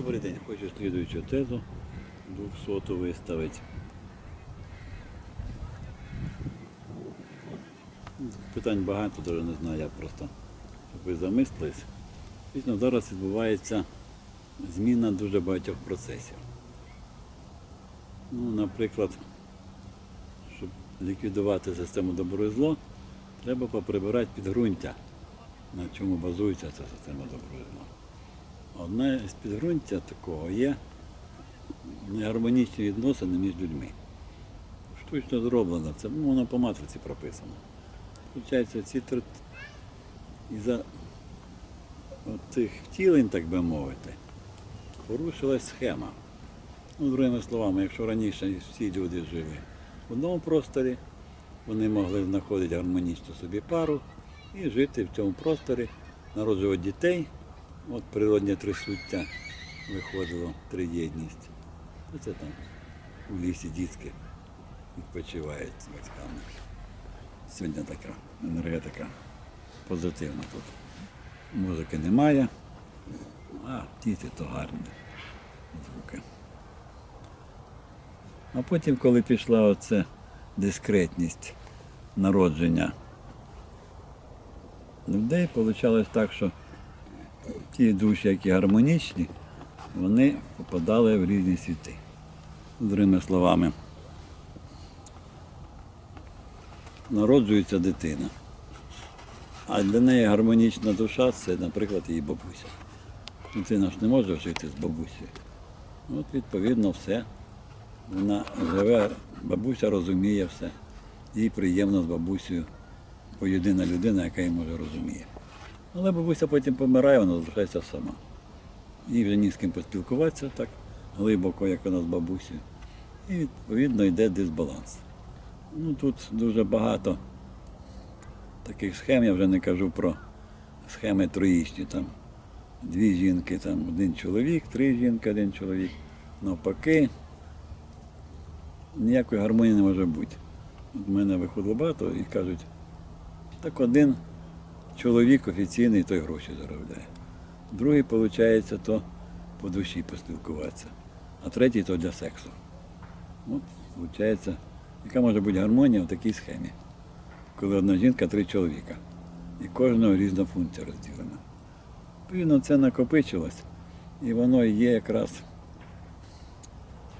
Добрий день, хочу слідуючу тезу 200 виставити. Питань багато, даже не знаю, як просто, щоб ви замислились. Дійсно, зараз відбувається зміна дуже багатьох процесів. Ну, наприклад, щоб ліквідувати систему добро і зло, треба поприбирати підґрунтя, на чому базується ця система добро і зло. Одне з підґрунтя такого є негармонічні відносини між людьми. Штучно зроблено, це ну, воно по матриці прописано. Получається, ці тр... із-за цих втілень, так би мовити, порушилась схема. Ну, другими словами, якщо раніше всі люди жили в одному просторі, вони могли знаходити гармонічну собі пару і жити в цьому просторі, народжувати дітей. От природнє трисуття виходило триєдність. Оце там у лісі дітки відпочивають з батьками. Сьогодні така енергетика позитивна тут. Музики немає, а діти то гарні звуки. А потім, коли пішла оце дискретність народження людей, вийшло так, що ті душі, які гармонічні, вони попадали в різні світи. Другими словами, народжується дитина. А для неї гармонічна душа це, наприклад, її бабуся. Дитина ж не може жити з бабусею. От, відповідно, все. Вона живе, бабуся розуміє все. Їй приємно з бабусею, бо єдина людина, яка її може розуміє. Але бабуся потім помирає, вона залишається сама. Їй вже ні з ким поспілкуватися так глибоко, як вона з бабусею. І відповідно йде дисбаланс. Ну, тут дуже багато таких схем, я вже не кажу про схеми троїчні. Там дві жінки, там один чоловік, три жінки, один чоловік. Навпаки, ніякої гармонії не може бути. От мене виходило багато і кажуть, так один чоловік офіційний той гроші заробляє. Другий, виходить, то по душі поспілкуватися, а третій то для сексу. От, виходить, яка може бути гармонія в такій схемі, коли одна жінка, три чоловіка. І кожного різна функція розділена. Відповідно, це накопичилось, і воно є якраз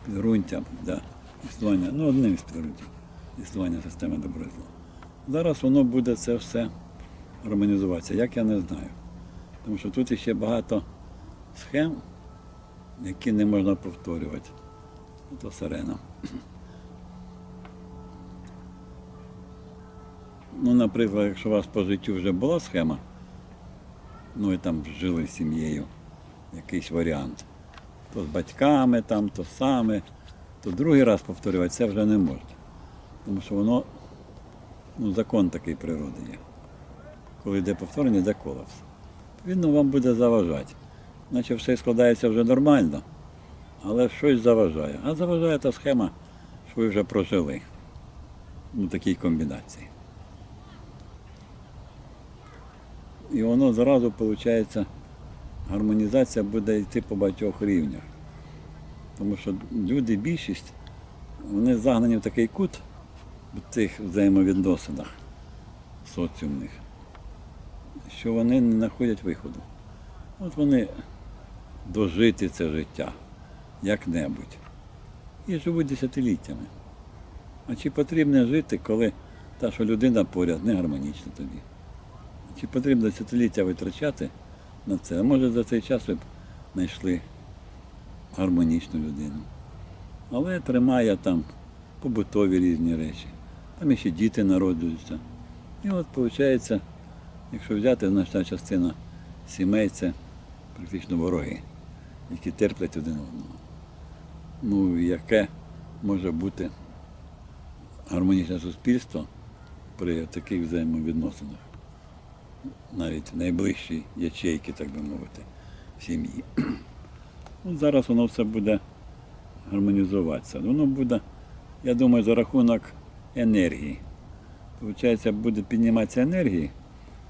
підґрунтям для існування, ну одним з підґрунтів існування системи добро і зло. Зараз воно буде це все гармонізуватися. Як я не знаю. Тому що тут ще багато схем, які не можна повторювати. Це сирена. Ну, наприклад, якщо у вас по життю вже була схема, ну і там жили з сім'єю, якийсь варіант, то з батьками, там, то саме, то другий раз повторювати це вже не можна. Тому що воно, ну, закон такий природи є коли йде повторення, йде колапс. Відповідно, вам буде заважати. Наче все складається вже нормально, але щось заважає. А заважає та схема, що ви вже прожили у такій комбінації. І воно зразу, виходить, гармонізація буде йти по багатьох рівнях. Тому що люди, більшість, вони загнані в такий кут в цих взаємовідносинах соціумних що вони не знаходять виходу. От вони дожити це життя як-небудь. І живуть десятиліттями. А чи потрібно жити, коли та, що людина поряд не гармонічна тобі? Чи потрібно десятиліття витрачати на це? А може за цей час ви б знайшли гармонічну людину. Але тримає там побутові різні речі. Там ще діти народжуються. І от виходить, Якщо взяти, значна частина сімей це практично вороги, які терплять один одного. Ну, яке може бути гармонічне суспільство при таких взаємовідносинах, навіть найближчі ячейки, так би мовити, в сім'ї. Ну, зараз воно все буде гармонізуватися. Воно буде, я думаю, за рахунок енергії. Получається, буде підніматися енергії.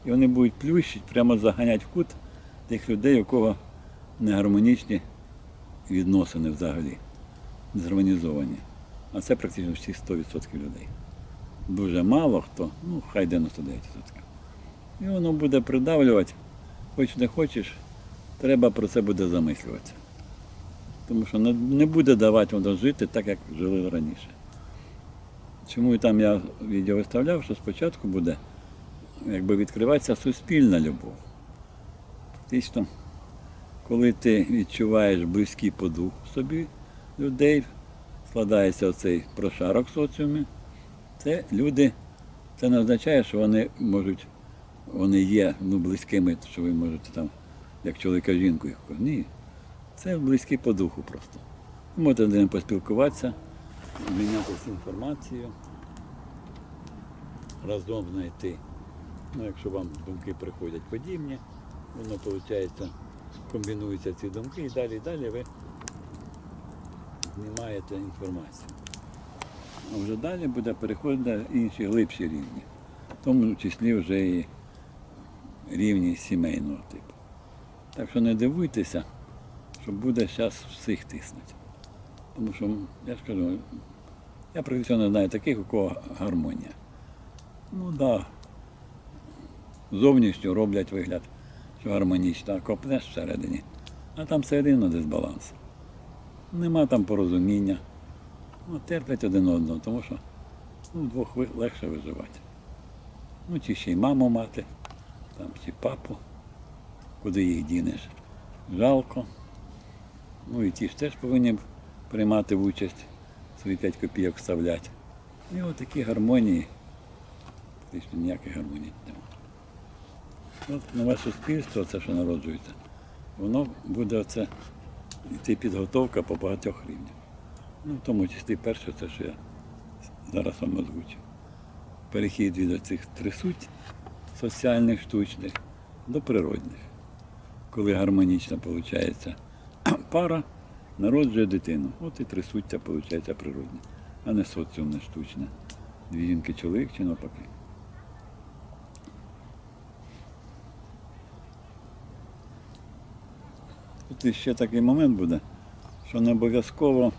І вони будуть плющити, прямо заганяти в кут тих людей, у кого негармонічні відносини взагалі дезорганізовані. А це практично всі 100% людей. Дуже мало хто, ну хай 99%. І воно буде придавлювати, хоч не хочеш, треба про це буде замислюватися. Тому що не, буде давати воно жити так, як жили раніше. Чому там я відео виставляв, що спочатку буде якби відкриватися суспільна любов. Фактично, коли ти відчуваєш близькі по духу собі людей, складається оцей прошарок соціумі, це люди, це не означає, що вони можуть, вони є ну, близькими, що ви можете там, як чоловіка жінку їх. Ні. Це близькі по духу просто. Можете з ними поспілкуватися, обмінятися інформацією, разом знайти. Ну, якщо вам думки приходять подібні, воно виходить, комбінуються ці думки і далі, і далі ви знімаєте інформацію. А вже далі буде переходити на інші глибші рівні, в тому числі вже і рівні сімейного типу. Так що не дивуйтеся, що буде зараз всіх тиснути. Тому що, я ж кажу, я практично не знаю таких, у кого гармонія. Ну да, зовнішньо роблять вигляд, що гармонічно, а копнеш всередині. А там все дисбаланс. Нема там порозуміння. Ну, терплять один одного, тому що ну, вдвох легше виживати. Ну, чи ще й маму мати, там, чи папу, куди їх дінеш. Жалко. Ну і ті ж теж повинні приймати участь, свої 5 копійок вставляти. І от такі гармонії, фактично ніякої гармонії немає. От нове суспільство, це що народжується, воно буде оце йти підготовка по багатьох рівнях. Ну, в тому числі перше, це що я зараз вам озвучив. Перехід від цих трисуть соціальних штучних до природних. Коли гармонічно виходить пара, народжує дитину. От і трисуття виходить природне, а не соціумне штучне. Дві жінки чоловік чи навпаки. Тут ще такий момент буде, що не обов'язково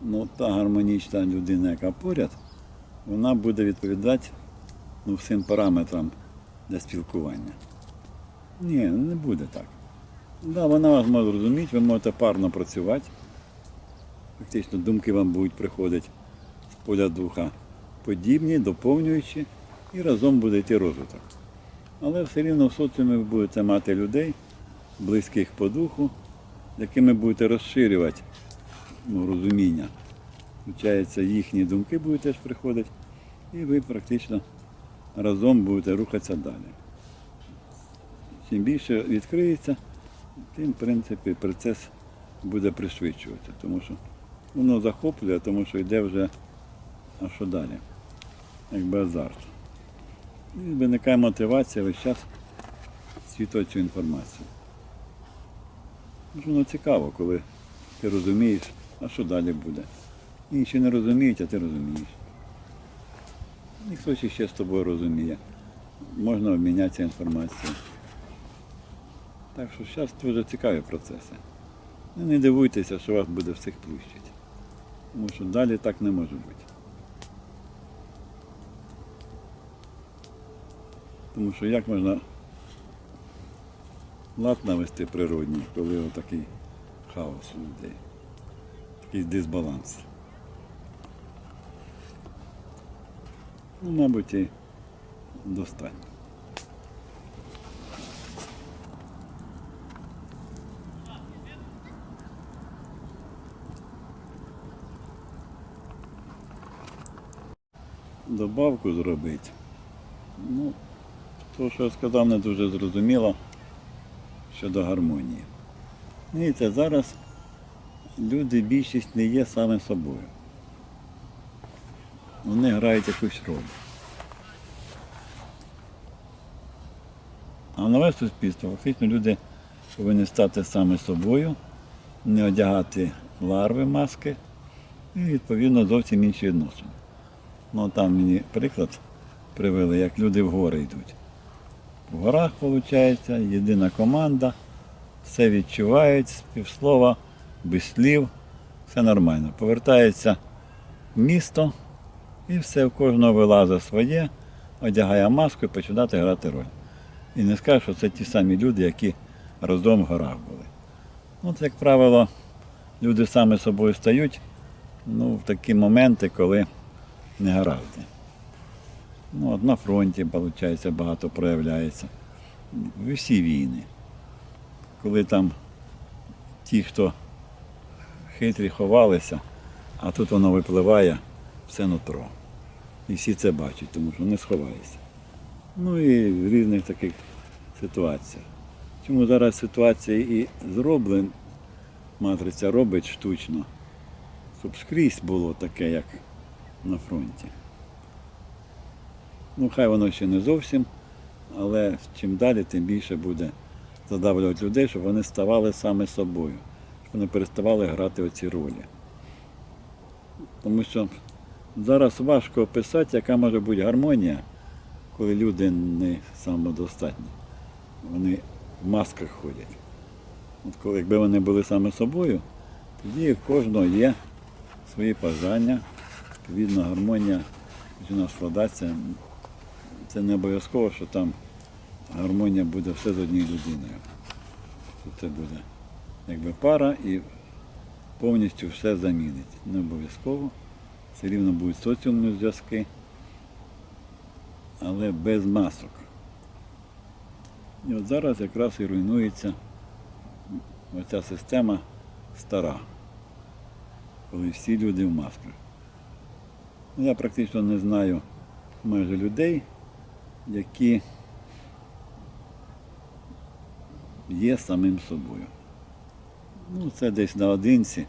ну, та гармонічна людина, яка поряд, вона буде відповідати ну, всім параметрам для спілкування. Ні, не буде так. Да, вона вас може зрозуміти, ви можете парно працювати. Фактично думки вам будуть приходити з поля духа подібні, доповнюючі, і разом буде йти розвиток. Але все рівно в соціумі ви будете мати людей, близьких по духу, якими будете розширювати ну, розуміння. Включається, їхні думки будуть теж приходити, і ви практично разом будете рухатися далі. Чим більше відкриється, тим, в принципі, процес буде пришвидшуватися, тому що воно захоплює, тому що йде вже, а що далі? Якби азарт. І виникає мотивація весь час світувати цю інформацію. Воно цікаво, коли ти розумієш, а що далі буде. Інші не розуміють, а ти розумієш. І хтось ще з тобою розуміє. Можна обмінятися інформацією. Так що зараз дуже цікаві процеси. Не дивуйтеся, що вас буде всіх плющити. Тому що далі так не може бути. Тому що як можна лад навести природній, коли отакий хаос у людей, такий дисбаланс. Ну, мабуть, і достатньо. Добавку зробити. Ну, то, що я сказав, не дуже зрозуміло щодо гармонії. Дивіться, зараз люди більшість не є саме собою. Вони грають якусь роль. А нове суспільство, фактично люди повинні стати саме собою, не одягати ларви, маски і відповідно зовсім інші відносини. Ну там мені приклад привели, як люди в гори йдуть. В горах, виходить, єдина команда, все відчувають, з півслова без слів, все нормально. Повертається місто і все в кожного вилазить своє, одягає маску і починає грати роль. І не скажеш, що це ті самі люди, які разом в горах були. От, як правило, люди самі собою стають ну, в такі моменти, коли не гаразди. Ну, от на фронті, виходить, багато проявляється. В усі війни. Коли там ті, хто хитрі ховалися, а тут воно випливає все нутро. І всі це бачать, тому що не сховаєшся. Ну і в різних таких ситуаціях. Чому зараз ситуація і зроблена, матриця робить штучно, щоб скрізь було таке, як на фронті. Ну, хай воно ще не зовсім, але чим далі, тим більше буде задавлювати людей, щоб вони ставали саме собою, щоб вони переставали грати оці ролі. Тому що зараз важко описати, яка може бути гармонія, коли люди не самодостатні. Вони в масках ходять. От коли якби вони були саме собою, тоді в кожного є свої бажання, відповідно гармонія починає складатися. Це не обов'язково, що там гармонія буде все з однією людиною. Це буде якби пара і повністю все замінить. Не обов'язково. Все рівно будуть соціумні зв'язки, але без масок. І от зараз якраз і руйнується оця система стара, коли всі люди в масках. Ну, Я практично не знаю майже людей, які є самим собою. Ну, це десь наодинці,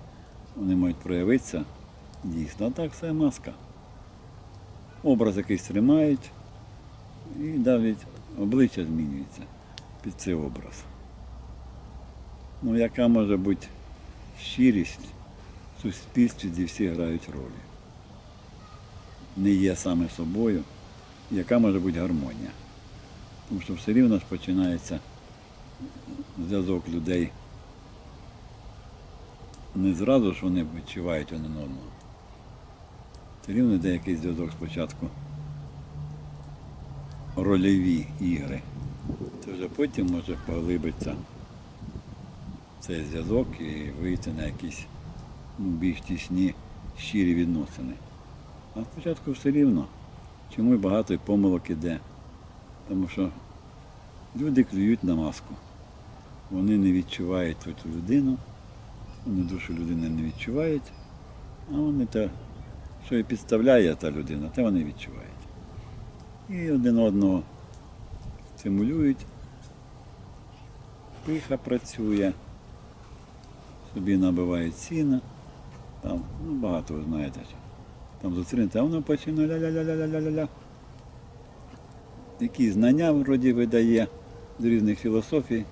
вони мають проявитися дійсно. А так все маска. Образ якийсь тримають і навіть обличчя змінюється під цей образ. Ну, яка може бути щирість в суспільстві, де всі грають ролі? Не є саме собою, яка може бути гармонія. Тому що все рівно ж починається зв'язок людей. Не зразу ж вони відчувають один одного. Все рівно йде якийсь зв'язок спочатку. Рольові ігри. Це вже потім може поглибитися цей зв'язок і вийти на якісь ну, більш тісні щирі відносини. А спочатку все рівно. Чому й багато і помилок іде. Тому що люди клюють на маску. Вони не відчувають ту людину, вони душу людини не відчувають, а вони те, що і підставляє та людина, те вони відчувають. І один одного стимулюють, пиха працює, собі набиває ціна, там, ну багато ви знаєте. Там зустрінете, а воно починає ля-ля-ля-ля-ля-ля-ля. Які знання вроді видає з різних філософій,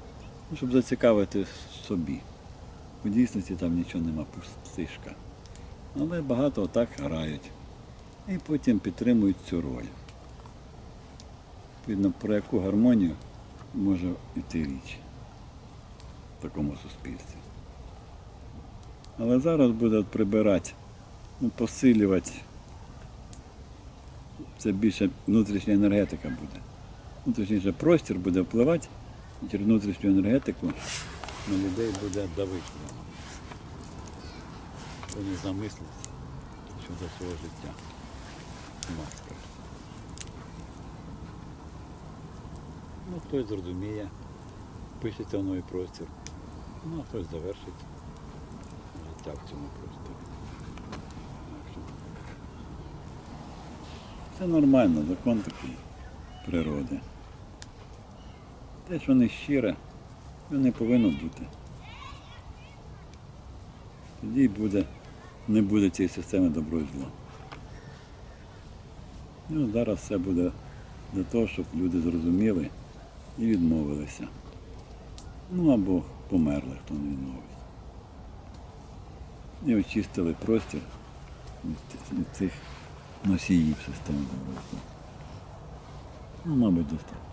ну, щоб зацікавити собі. У дійсності там нічого нема, пустишка. Але багато отак грають. І потім підтримують цю роль. Відповідно, про яку гармонію може йти річ в такому суспільстві. Але зараз буде прибирати, посилювати. Це більше внутрішня енергетика буде. Ну, точніше, простір буде впливати і через внутрішню енергетику на людей буде давити. Вони замисляться щодо свого життя. в масках. Ну, хтось зрозуміє, пишеться в новий простір, ну а хтось завершить життя в цьому просторі. Так що Це нормально, закон такий природи. Те, що не щире, це не повинно бути. Тоді буде, не буде цієї системи добро і зло. Ну, зараз все буде для того, щоб люди зрозуміли і відмовилися. Ну або померли, хто не відмовився. І очистили простір від цих носіїв системи. Ну, мабуть, достатньо.